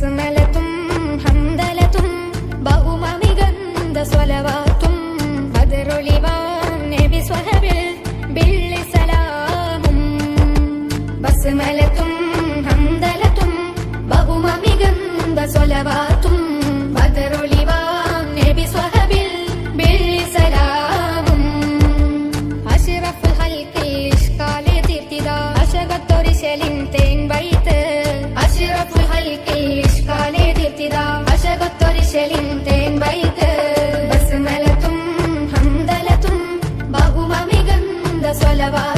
ും ഹംദലതും ബഹുമമികന്ത സ്വലവാത്തും ബദറുളിവാം നബി സ്വഹബിൽ സ്വലവാ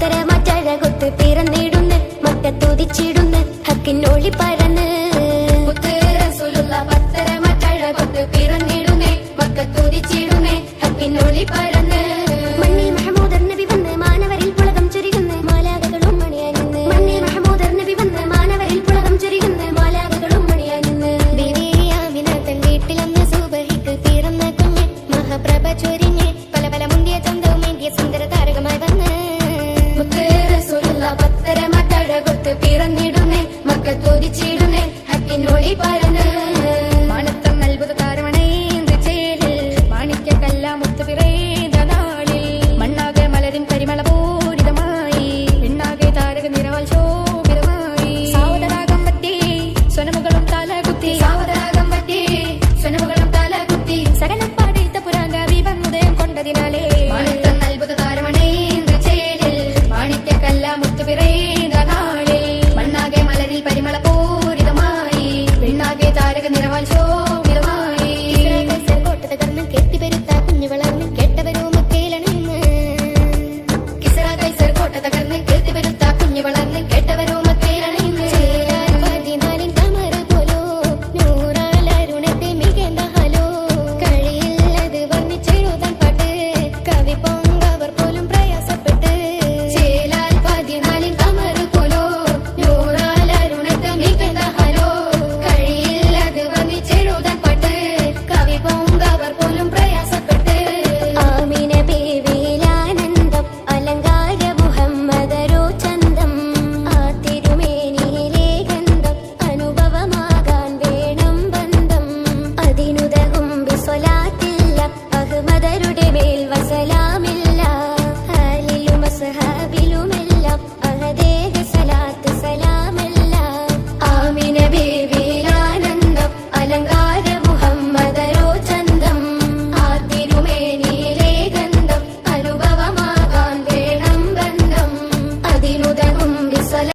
ഉത്തരമാറ്റഴകൊത്ത് പിറന്നിടുന്ന് മക്ക തുതിച്ചിടുന്ന് ഹക്കിനൊളി പറന്ന് പരിമള